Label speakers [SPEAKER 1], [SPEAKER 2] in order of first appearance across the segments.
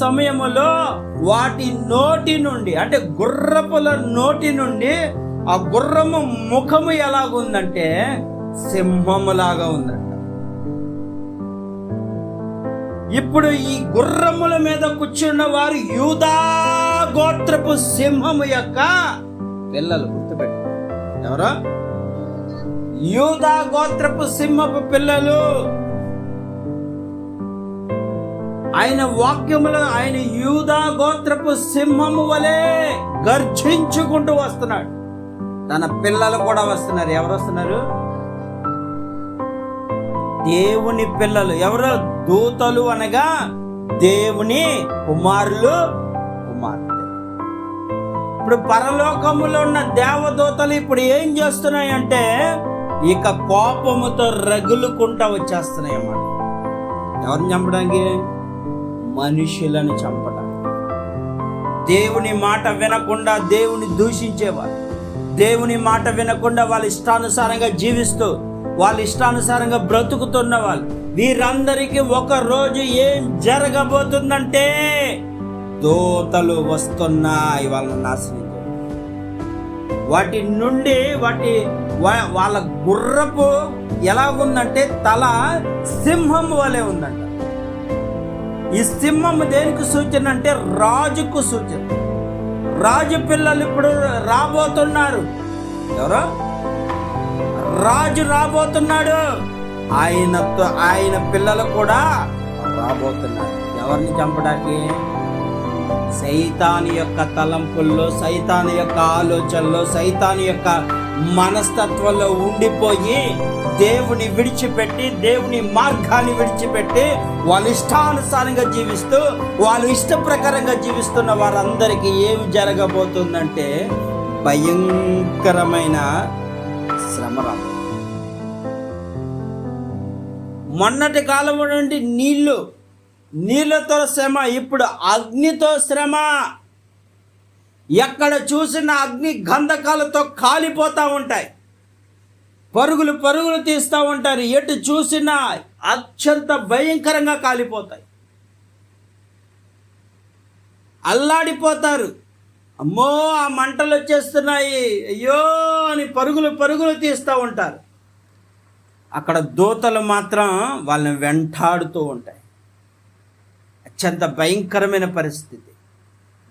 [SPEAKER 1] సమయములో వాటి నోటి నుండి అంటే గుర్రపుల నోటి నుండి ఆ గుర్రము ముఖము ఎలాగుందంటే సింహములాగా ఉందంట. ఇప్పుడు ఈ గుర్రముల మీద కూర్చున్న వారు యూదా గోత్రపు సింహము యొక్క పిల్లలు గుర్తుపెట్టు. ఎవరో? యూదా గోత్రపు సింహపు పిల్లలు. ఆయన వాక్యములో ఆయన యూదా గోత్రపు సింహము వలె గర్జించుకుంటూ వస్తున్నాడు. తన పిల్లలు కూడా వస్తున్నారు. ఎవరు వస్తున్నారు? దేవుని పిల్లలు. ఎవరు? దూతలు అనగా దేవుని కుమారులు కుమార్తె. ఇప్పుడు పరలోకములో ఉన్న దేవదూతలు ఇప్పుడు ఏం చేస్తున్నాయంటే ఇక కోపముతో రగులుకుంటా వచ్చేస్తున్నాయి అన్నమాట ఎవరిని చంపడానికి? మనుషులను చంపడానికి దేవుని మాట వినకుండా దేవుని దూషించేవారు. దేవుని మాట వినకుండా వాళ్ళ ఇష్టానుసారంగా జీవిస్తూ వాళ్ళ ఇష్టానుసారంగా బ్రతుకుతున్న వాళ్ళు. వీరందరికీ ఒకరోజు ఏం జరగబోతుందంటే దోతలు వస్తున్నాయి వాళ్ళని నాశనం. వాటి నుండి వాటి వాళ్ళ గుర్రపు ఎలా ఉందంటే తల సింహం వలె ఉందంట. ఈ సింహం దేనికి సూచన అంటే రాజుకు సూచన. రాజు పిల్లలు ఇప్పుడు రాబోతున్నారు. ఎవరు? రాజు రాబోతున్నాడు. ఆయనతో ఆయన పిల్లలు కూడా రాబోతున్నారు. ఎవరిని చంపడానికి? సైతాని యొక్క తలంపుల్లో సైతాని యొక్క ఆలోచనలో సైతాని యొక్క మనస్తత్వంలో ఉండిపోయి దేవుని విడిచిపెట్టి దేవుని మార్గాన్ని విడిచిపెట్టి వాళ్ళ ఇష్టానుసారంగా జీవిస్తూ వాళ్ళు ఇష్ట ప్రకారంగా జీవిస్తున్న వారందరికీ ఏం జరగబోతుందంటే భయంకరమైన శ్రమ మొన్నటి కాలం నుండి నీళ్ళు నీళ్ళతో శ్రమ ఇప్పుడు అగ్నితో శ్రమ. ఎక్కడ చూసిన అగ్ని గంధకాలతో కాలిపోతూ ఉంటాయి. పరుగులు పరుగులు తీస్తూ ఉంటారు. ఎటు చూసినా అత్యంత భయంకరంగా కాలిపోతాయి. అల్లాడిపోతారు. అమ్మో ఆ మంటలు వచ్చేస్తున్నాయి. అయ్యో అని పరుగులు పరుగులు తీస్తూ ఉంటారు. అక్కడ దూతలు మాత్రం వాళ్ళని వెంటాడుతూ ఉంటాయి. అత్యంత భయంకరమైన పరిస్థితి.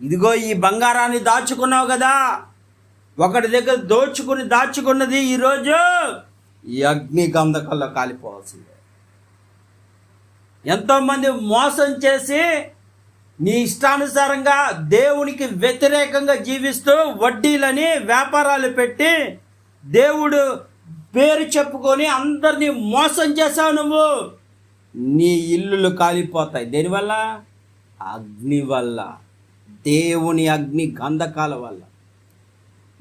[SPEAKER 1] ఇదిగో ఈ బంగారాన్ని దాచుకున్నావు కదా. ఒకటి దగ్గర దోచుకుని దాచుకున్నది ఈరోజు ఈ అగ్ని గంధకంలో కాలిపోవాల్సిందే. ఎంతోమంది మోసం చేసి నీ ఇష్టానుసారంగా దేవునికి వ్యతిరేకంగా జీవిస్తూ వడ్డీలని వ్యాపారాలు పెట్టి దేవుడు పేరు చెప్పుకొని అందరినీ మోసం చేశావు నువ్వు. నీ ఇల్లులు కాలిపోతాయి. దేనివల్ల? అగ్ని వల్ల. దేవుని అగ్ని గంధకాల వల్ల.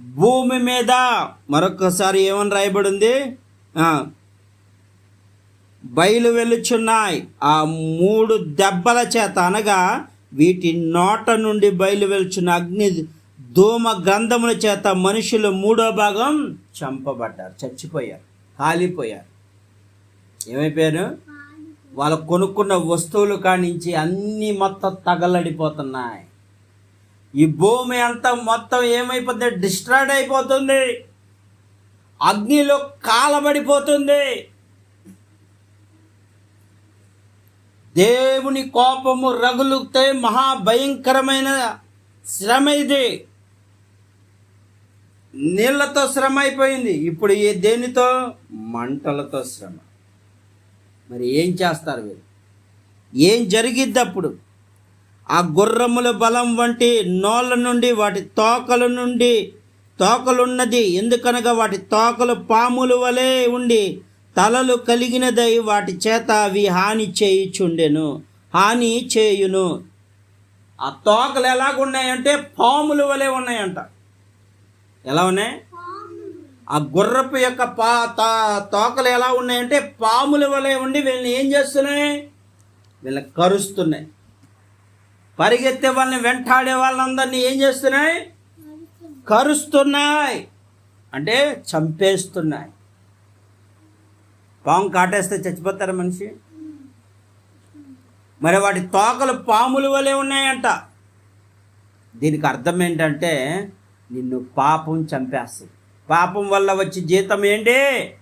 [SPEAKER 1] భూమి మీద మరొకసారి ఏమని రాయబడి ఉంది ఆ, బయలు వెలుచున్నాయి. ఆ మూడు దెబ్బల చేత అనగా వీటి నోట నుండి బయలు వెలుచున్న అగ్ని ధూమ గంధముల చేత మనుషులు మూడో భాగం చంపబడ్డారు చచ్చిపోయారు కాలిపోయారు. ఏమైపోయారు? వాళ్ళు కొనుక్కున్న వస్తువులు కానించి అన్నీ మొత్తం తగలడిపోతున్నాయి. ఈ భూమి అంతా మొత్తం ఏమైపోతుంది? డిస్ట్రాయిడ్ అయిపోతుంది. అగ్నిలో కాలబడిపోతుంది. దేవుని కోపము రగులుతే మహాభయంకరమైన శ్రమ ఇది. నీళ్ళతో శ్రమ అయిపోయింది. ఇప్పుడు ఏ దేనితో? మంటలతో శ్రమ. మరి ఏం చేస్తారు వీరు ఏం జరిగిద్ది అప్పుడు ఆ గుర్రముల బలం వంటి నోళ్ళ నుండి వాటి తోకల నుండి తోకలున్నది. ఎందుకనగా వాటి తోకలు పాముల వలె ఉండి తలలు కలిగినదై వాటి చేత అవి హాని చేయుచుండెను హాని చేయును. ఆ తోకలు ఎలాగున్నాయంటే పాముల వలె ఉన్నాయంట. ఎలా ఉన్నాయి? ఆ గుర్రపు యొక్క పా తా- తోకలు ఎలా ఉన్నాయంటే పాముల వలె ఉండి వీళ్ళని ఏం చేస్తున్నాయి? వీళ్ళని కరుస్తున్నాయి. పరిగెత్తే వాళ్ళని వెంటాడే వాళ్ళందరినీ ఏం చేస్తున్నాయి? కరుస్తున్నాయి. అంటే చంపేస్తున్నాయి. పాము కాటేస్తే చచ్చిపోతారా మనిషి? మరి వాటి తోకలు పాముల వలె ఉన్నాయంట. దీనికి అర్థం ఏంటంటే నిన్ను పాపం చంపేస్తుంది పాపం వల్ల వచ్చే జీతం ఏంటి?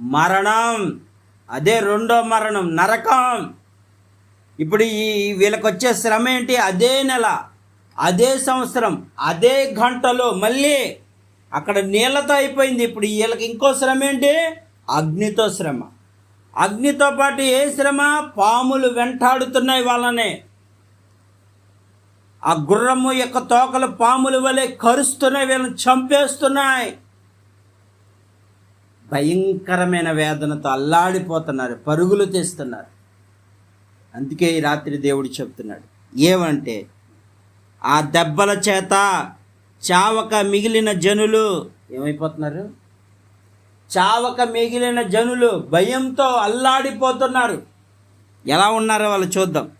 [SPEAKER 1] మరణం. అదే రెండో మరణం నరకం. ఇప్పుడు ఈ వీళ్ళకి వచ్చే శ్రమ ఏంటి? అదే నెల అదే సంవత్సరం అదే గంటలో మళ్ళీ అక్కడ నీళ్ళతో అయిపోయింది. ఇప్పుడు వీళ్ళకి ఇంకో శ్రమ ఏంటి? అగ్నితో శ్రమ. అగ్నితో పాటు ఏ శ్రమ? పాములు వెంటాడుతున్నాయి వాళ్ళనే. ఆ గుర్రము యొక్క తోకలు పాములు వలె కరుస్తున్నాయి వీళ్ళని చంపేస్తున్నాయి. భయంకరమైన వేదనతో అల్లాడిపోతున్నారు పరుగులు తీస్తున్నారు. అందుకే ఈ రాత్రి దేవుడు చెప్తున్నాడు. ఏమంటే ఆ దెబ్బల చేత చావక మిగిలిన జనులు ఏమైపోతున్నారు? చావక మిగిలిన జనులు భయంతో అల్లాడిపోతున్నారు. ఎలా ఉన్నారో వాళ్ళు చూద్దాం.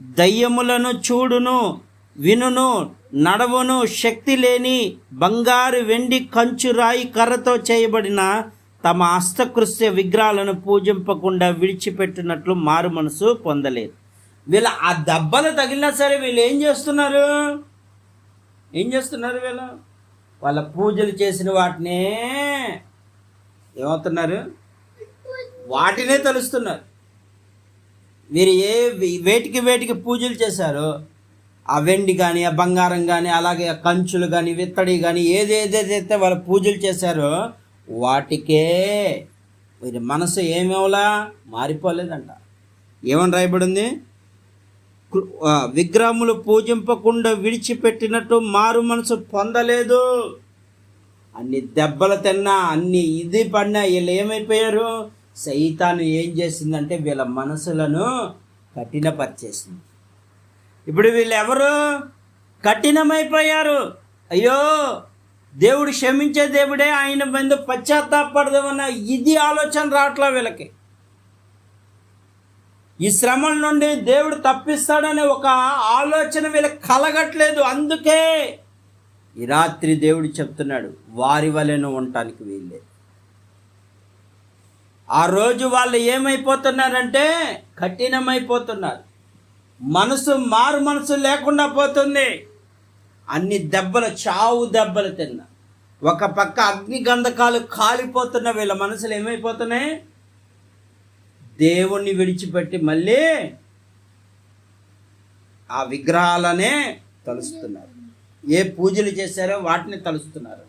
[SPEAKER 1] దయ్యములను చూడును వినును నడవను శక్తి లేని బంగారు వెండి కంచు రాయి కర్రతో చేయబడిన తమ హస్తకృత్య విగ్రహాలను పూజింపకుండా విడిచిపెట్టినట్లు మారు మనసు పొందలేదు. వీళ్ళ ఆ దెబ్బలు తగిలినా సరే వీళ్ళు ఏం చేస్తున్నారు? ఏం చేస్తున్నారు వీళ్ళు? వాళ్ళ పూజలు చేసిన వాటినే ఏమవుతున్నారు? వాటినే తలుస్తున్నారు. మీరు ఏ వేటికి వేటికి పూజలు చేశారో ఆ వెండి కానీ ఆ బంగారం కానీ అలాగే ఆ కంచులు కానీ విత్తడి కానీ ఏదేదైతే వాళ్ళు పూజలు చేశారో వాటికే వీరి మనసు ఏమేవలా మారిపోలేదంట. ఏమని రాయబడింది? విగ్రహములు పూజింపకుండా విడిచిపెట్టినట్టు మారు మనసు పొందలేదు. అన్ని దెబ్బలు తిన్నా అన్ని ఇది పడినా వీళ్ళు ఏమైపోయారు? సైతాను ఏం చేసిందంటే వీళ్ళ మనసులను కఠినపరిచేసింది. ఇప్పుడు వీళ్ళెవరు కఠినమైపోయారు. అయ్యో! దేవుడు క్షమించే దేవుడే ఆయన మందు పశ్చాత్తాపడదామన్న ఇది ఆలోచన రావట్లా వీళ్ళకి. ఈ శ్రమల నుండి దేవుడు తప్పిస్తాడనే ఒక ఆలోచన వీళ్ళకి కలగట్లేదు. అందుకే ఈ రాత్రి దేవుడు చెప్తున్నాడు వారి వలెను ఉండటానికి వీళ్ళే ఆ రోజు వాళ్ళు ఏమైపోతున్నారంటే కఠినమైపోతున్నారు. మనసు మారు మనసు లేకుండా పోతుంది. అన్ని దెబ్బలు చావు దెబ్బలు తిన్నా. ఒక పక్క అగ్ని గంధకాలు కాలిపోతున్న వీళ్ళ మనసులు ఏమైపోతున్నాయి? దేవుణ్ణి విడిచిపెట్టి మళ్ళీ ఆ విగ్రహాలనే తలుస్తున్నారు. ఏ పూజలు చేశారో వాటిని తలుస్తున్నారు.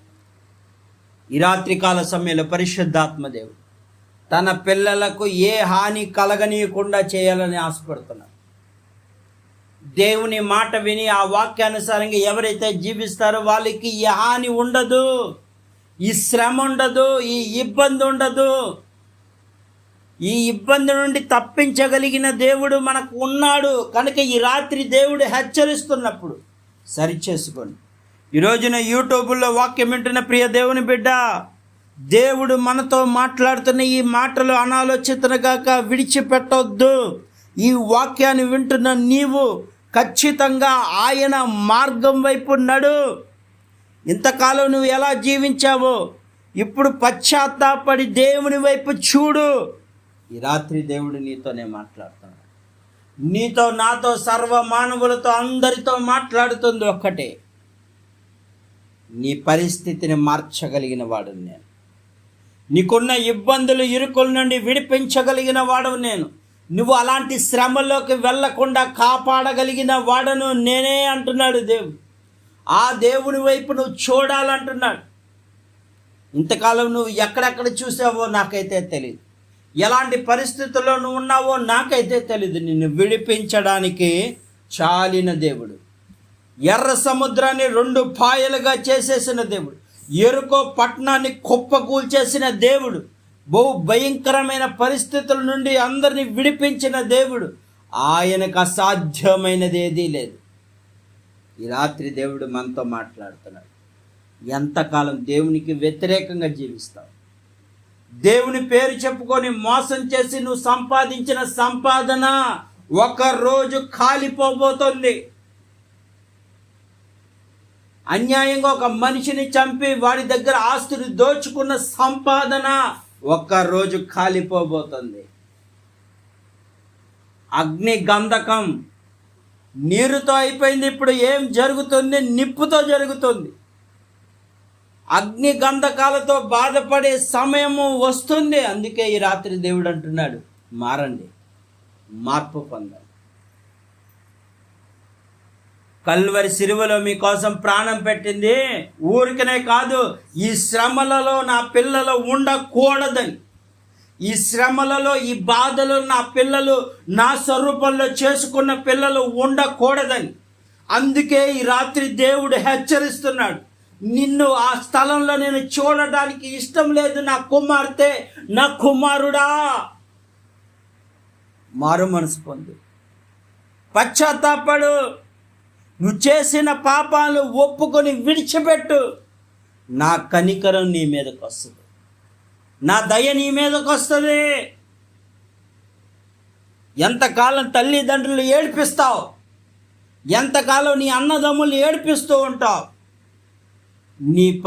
[SPEAKER 1] ఈ రాత్రికాల సమయంలో పరిశుద్ధాత్మ దేవుడు తన పిల్లలకు ఏ హాని కలగనీయకుండా చేయాలని ఆశపడుతున్నారు. దేవుని మాట విని ఆ వాక్యానుసారంగా ఎవరైతే జీవిస్తారో వాళ్ళకి ఈ హాని ఉండదు. ఈ శ్రమ ఉండదు ఈ ఇబ్బంది ఉండదు. ఈ ఇబ్బంది నుండి తప్పించగలిగిన దేవుడు మనకు ఉన్నాడు. కనుక ఈ రాత్రి దేవుడు హెచ్చరిస్తున్నప్పుడు సరిచేసుకోండి ఈ రోజున యూట్యూబ్లో వాక్యం వింటున్న ప్రియ దేవుని బిడ్డ దేవుడు మనతో మాట్లాడుతున్న ఈ మాటలు అనాలోచితనగాక విడిచిపెట్టొద్దు. ఈ వాక్యాన్ని వింటున్న నీవు ఖచ్చితంగా ఆయన మార్గం వైపు నడు. ఇంతకాలం నువ్వు ఎలా జీవించావో ఇప్పుడు పశ్చాత్తాపడి దేవుని వైపు చూడు. ఈ రాత్రి దేవుడు నీతోనే మాట్లాడుతున్నాడు నీతో నాతో సర్వ మానవులతో అందరితో మాట్లాడుతుంది ఒక్కటే. నీ పరిస్థితిని మార్చగలిగిన వాడు నేను. నీకున్న ఇబ్బందులు ఇరుకుల నుండి విడిపించగలిగిన వాడు నేను. నువ్వు అలాంటి శ్రమలోకి వెళ్ళకుండా కాపాడగలిగిన వాడను నేనే అంటున్నాడు దేవుడు. ఆ దేవుని వైపు నువ్వు చూడాలంటున్నాడు. ఇంతకాలం నువ్వు ఎక్కడెక్కడ చూసావో నాకైతే తెలియదు ఎలాంటి పరిస్థితుల్లో నువ్వు ఉన్నావో నాకైతే తెలియదు నిన్ను విడిపించడానికి చాలిన దేవుడు. ఎర్ర సముద్రాన్ని రెండు పాయలుగా చేసేసిన దేవుడు. ఎరుకో పట్టణాన్ని కుప్పకూల్చేసిన దేవుడు. బహు భయంకరమైన పరిస్థితుల నుండి అందరిని విడిపించిన దేవుడు ఆయనకు అసాధ్యమైనది ఏదీ లేదు. ఈ రాత్రి దేవుడు మనతో మాట్లాడుతున్నాడు. ఎంతకాలం దేవునికి వ్యతిరేకంగా జీవిస్తావు? దేవుని పేరు చెప్పుకొని మోసం చేసి నువ్వు సంపాదించిన సంపాదన ఒక రోజు కాలిపోబోతుంది. అన్యాయంగా ఒక మనిషిని చంపి వాడి దగ్గర ఆస్తుని దోచుకున్న సంపాదన ఒక్క రోజు కాలిపోబోతుంది. అగ్ని గంధకం నీరుతో అయిపోయింది ఇప్పుడు ఏం జరుగుతుంది? నిప్పుతో జరుగుతుంది. అగ్ని గంధకాలతో బాధపడే సమయము వస్తుంది. అందుకే ఈ రాత్రి దేవుడు అంటున్నాడు మారండి మార్పు పొందండి. కల్వరి సిరువలో మీకోసం ప్రాణం పెట్టింది. ఊరికనే కాదు ఈ శ్రమలలో నా పిల్లలు ఉండకూడదని. ఈ శ్రమలలో ఈ బాధలు నా పిల్లలు నా స్వరూపంలో చేసుకున్న పిల్లలు ఉండకూడదని. అందుకే ఈ రాత్రి దేవుడు హెచ్చరిస్తున్నాడు. నిన్ను ఆ స్థలంలో నేను చూడడానికి ఇష్టం లేదు నా కుమార్తె నా కుమారుడా. మారు మనసు పొందు. పశ్చాత్తాపడు. నువ్వు చేసిన పాపాలు ఒప్పుకొని విడిచిపెట్టు. నా కనికరం నీ మీదకి వస్తుంది. నా దయ నీ మీదకి వస్తుంది. ఎంతకాలం తల్లిదండ్రులు ఏడిపిస్తావు? ఎంతకాలం నీ అన్నదమ్ములు ఏడిపిస్తూ ఉంటావు? నీ